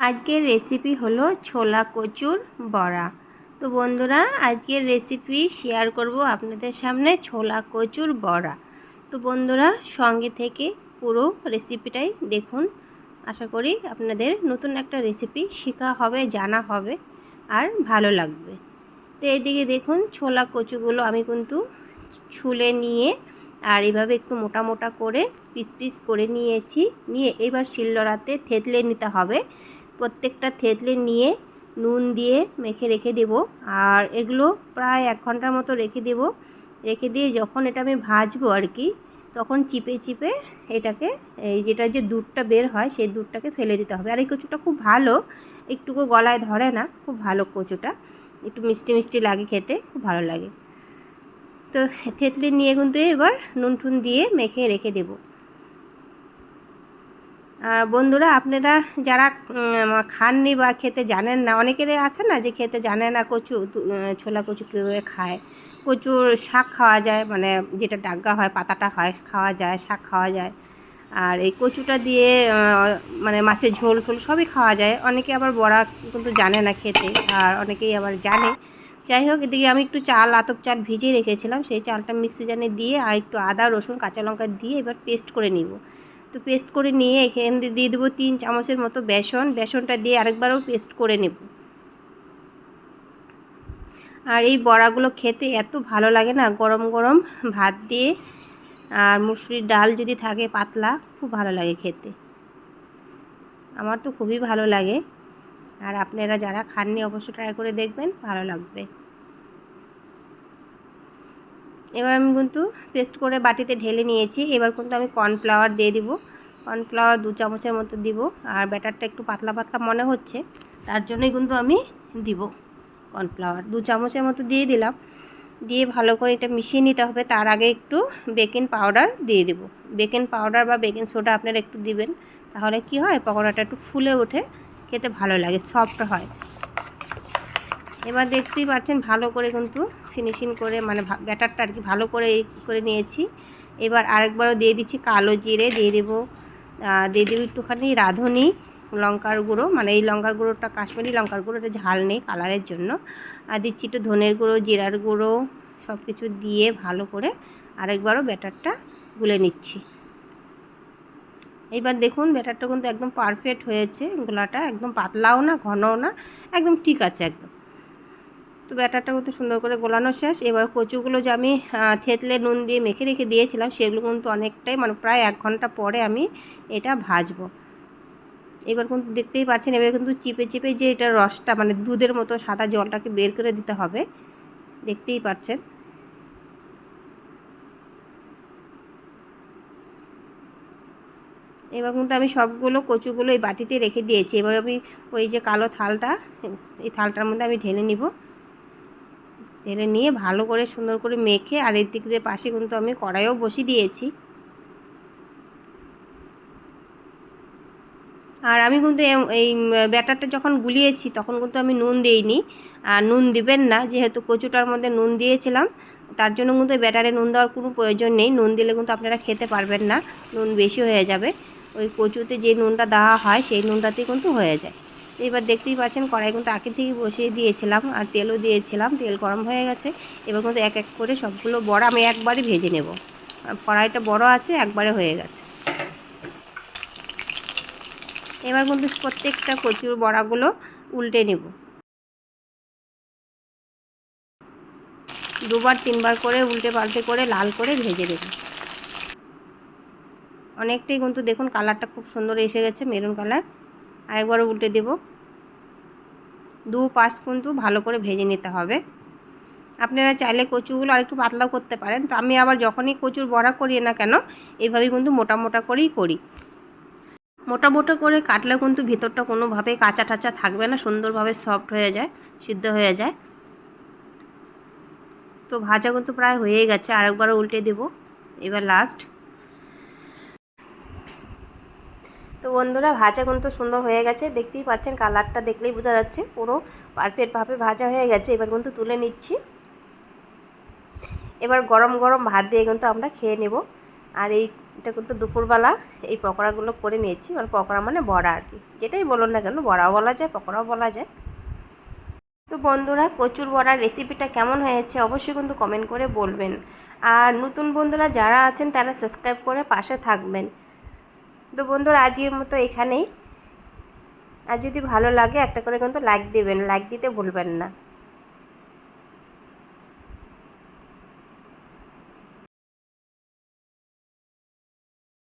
আজকের রেসিপি হলো ছোলা কচুর বড়া। তো বন্ধুরা, আজকের রেসিপি শেয়ার করব আপনাদের সামনে ছোলা কচুর বড়া। তো বন্ধুরা, সঙ্গে থেকে পুরো রেসিপিটাই দেখুন। আশা করি আপনাদের নতুন একটা রেসিপি শেখা হবে, জানা হবে আর ভালো লাগবে। তো এইদিকে দেখুন, ছোলা কচুগুলো আমি কিন্তু ছুলে নিয়ে আর এভাবে একটু মোটা মোটা করে পিস পিস করে নিয়েছি। নিয়ে এবার শিলনোড়াতে থেতলে নিতে হবে। প্রত্যেকটা থেতলে নিয়ে নুন দিয়ে মেখে রেখে দেব। আর এগুলো প্রায় এক ঘণ্টার মতো রেখে দেব। রেখে দিয়ে যখন এটা আমি ভাজবো আর কি, তখন চিপে চিপে এটাকে, এই যেটা যে দুধটা বের হয় সেই দুধটাকে ফেলে দিতে হবে। আর এই কচুটা খুব ভালো, একটুকু গলায় ধরে না, খুব ভালো কচুটা। একটু মিষ্টি মিষ্টি লাগে খেতে, খুব ভালো লাগে। তো থেতলে নিয়ে কিন্তু এবার নুন টুন দিয়ে মেখে রেখে দেবো। বন্ধুরা, আপনারা যারা খাননি বা খেতে জানেন না অনেকের আছে না যে খেতে জানে না কচু ছোলা কচু কীভাবে খায়? কচুর শাক খাওয়া যায় মানে যেটা ডাগ্গা হয়, পাতাটা হয়, খাওয়া যায়, শাক খাওয়া যায়। আর এই কচুটা দিয়ে মানে মাছের ঝোল টোল সবই খাওয়া যায়। অনেকে আবার বড়া কিন্তু জানে না খেতে, আর অনেকেই আবার জানে। যাই হোক, এদিকে আমি একটু চাল, আতপ চাল ভিজিয়ে রেখেছিলাম। সেই চালটা মিক্সি জানে দিয়ে আর একটু আদা, রসুন, কাঁচা লঙ্কা দিয়ে এবার পেস্ট করে নিব। তো পেস্ট করে নিয়ে এখান দিয়ে দেবো তিন চামচের মতো বেসন। বেসনটা দিয়ে আরেকবারও পেস্ট করে নেব। আর এই বড়াগুলো খেতে এত ভালো লাগে না, গরম গরম ভাত দিয়ে। আর মুসুরির ডাল যদি থাকে পাতলা, খুব ভালো লাগে খেতে। আমার তো খুবই ভালো লাগে। আর আপনারা যারা খাননি, অবশ্যই ট্রাই করে দেখবেন, ভালো লাগবে। এবার আমি কিন্তু পেস্ট করে বাটিতে ঢেলে নিয়েছি। এবার কিন্তু আমি কর্নফ্লাওয়ার দিয়ে দিব। কর্নফ্লাওয়ার দু চামচের মতো দিব। আর ব্যাটারটা একটু পাতলা পাতলা মনে হচ্ছে, তার জন্যই কিন্তু আমি দিব কর্নফ্লাওয়ার। দু চামচের মতো দিয়ে দিলাম। দিয়ে ভালো করে এটা মিশিয়ে নিতে হবে। তার আগে একটু বেকিং পাউডার দিয়ে দেব। বেকিং পাউডার বা বেকিং সোডা আপনারা একটু দিবেন। তাহলে কি হয়? পকোড়াটা একটু ফুলে ওঠে, খেতে ভালো লাগে, সফট হয়। এবার দেখতেই পাচ্ছেন ভালো করে কিন্তু ফিনিশিং করে মানে ব্যাটারটা আর কি ভালো করে করে নিয়েছি। এবার আরেকবারও দিয়ে দিচ্ছি কালো জিরে, দিয়ে দেবো দিয়ে দেবো একটুখানি রাঁধুনি, লঙ্কার গুঁড়ো। মানে এই লঙ্কার গুঁড়োটা, কাশ্মীরি লঙ্কার গুঁড়ো এটা ঝাল নেই কালারের জন্য। আর দিচ্ছি একটু ধনের গুঁড়ো, জিরার গুঁড়ো সব কিছু দিয়ে ভালো করে আরেকবারও ব্যাটারটা গুলে নিচ্ছি। এইবার দেখুন ব্যাটারটা কিন্তু একদম পারফেক্ট হয়েছে, গোলাটা একদম পাতলাও না, ঘনও না, একদম ঠিক আছে একদম। তো ব্যাটারটা কিন্তু সুন্দর করে গোলানো শেষ। এবার কচুগুলো যে আমি থেতলে নুন দিয়ে মেখে রেখে দিয়েছিলাম, সেগুলো কিন্তু অনেকটাই মানে প্রায় এক ঘণ্টা পরে আমি এটা ভাজবো। এবার কিন্তু দেখতেই পাচ্ছেন, এবার কিন্তু চিপে চিপে যে এটা রসটা মানে দুধের মতো সাদা জলটাকে বের করে দিতে হবে। দেখতেই পাচ্ছেন। এবার কিন্তু আমি সবগুলো কচুগুলো এই বাটিতে রেখে দিয়েছি। এবার আমি ওই যে কালো থালটা, এই থালটার মধ্যে আমি ঢেলে নিব। ঢেলে নিয়ে ভালো করে সুন্দর করে মেখে, আর এর দিক দিয়ে পাশে কিন্তু আমি কড়াইও বসিয়ে দিয়েছি। আর আমি কিন্তু এই ব্যাটারটা যখন গুলিয়েছি, তখন কিন্তু আমি নুন দিইনি। আর নুন দিবেন না, যেহেতু কচুটার মধ্যে নুন দিয়েছিলাম, তার জন্য কিন্তু ব্যাটারে নুন দেওয়ার কোনো প্রয়োজন নেই। নুন দিলে কিন্তু আপনারা খেতে পারবেন না, নুন বেশি হয়ে যাবে। ওই কচুতে যে নুনটা দেওয়া হয়, সেই নুনটাতেই কিন্তু হয়ে যায়। এবার দেখতেই পাচ্ছেন, কড়াই কিন্তু আগে থেকে বসিয়ে দিয়েছিলাম আর তেলও দিয়েছিলাম, তেল গরম হয়ে গেছে। এবার কিন্তু এক এক করে সবগুলো বড় আমি একবারই ভেজে নেব। কড়াইটা বড় আছে, একবারে হয়ে গেছে। এবার কিন্তু প্রত্যেকটা কচুর বড়াগুলো উল্টে নেব। দুবার, তিনবার করে উল্টে পাল্টে করে লাল করে ভেজে দেব অনেকটাই কিন্তু দেখুন কালারটা খুব সুন্দর এসে গেছে, মেরুন কালার। আরেকবারও উল্টে দেব। দু পাঁচ কিন্তু ভালো করে ভেজে নিতে হবে। আপনারা চাইলে কচুগুলো আরেকটু পাতলাও করতে পারেন। তো আমি আবার যখনই কচুর বড়া করি না কেন এইভাবেই কিন্তু মোটা মোটা করেই করি। মোটা মোটা করে কাটলে কিন্তু ভিতরটা কোনোভাবেই কাঁচা টাচা থাকবে না, সুন্দরভাবে সফট হয়ে যায়, সিদ্ধ হয়ে যায়। তো ভাজা কিন্তু প্রায় হয়েই গেছে, আরেকবারও উল্টে দেব। এবার লাস্ট তো বন্ধুরা, ভাজা কিন্তু সুন্দর হয়ে গেছে। দেখতেই পাচ্ছেন কালারটা, দেখলেই বোঝা যাচ্ছে। পুরো পারফেক্টভাবে ভাজা হয়ে গেছে। এবার কিন্তু তুলে নিচ্ছি। এবার গরম গরম ভাত দিয়ে কিন্তু আমরা খেয়ে নেব। আর এই, এটা কিন্তু দুপুরবেলা এই পকোড়াগুলো করে নিয়েছি। মানে পকোড়া মানে বড়া আর কি। যেটাই বলুন না কেন, বড়াও বলা যায়, পকোড়াও বলা যায়। তো বন্ধুরা, কচুর বড়ার রেসিপিটা কেমন হয়েছে অবশ্যই কিন্তু কমেন্ট করে বলবেন। আর নতুন বন্ধুরা যারা আছেন, তারা সাবস্ক্রাইব করে পাশে থাকবেন। তো বন্ধুরা আজকের মতো এখানেই। আর যদি ভালো লাগে, একটা করে কিন্তু লাইক দেবেন। লাইক দিতে ভুলবেন না।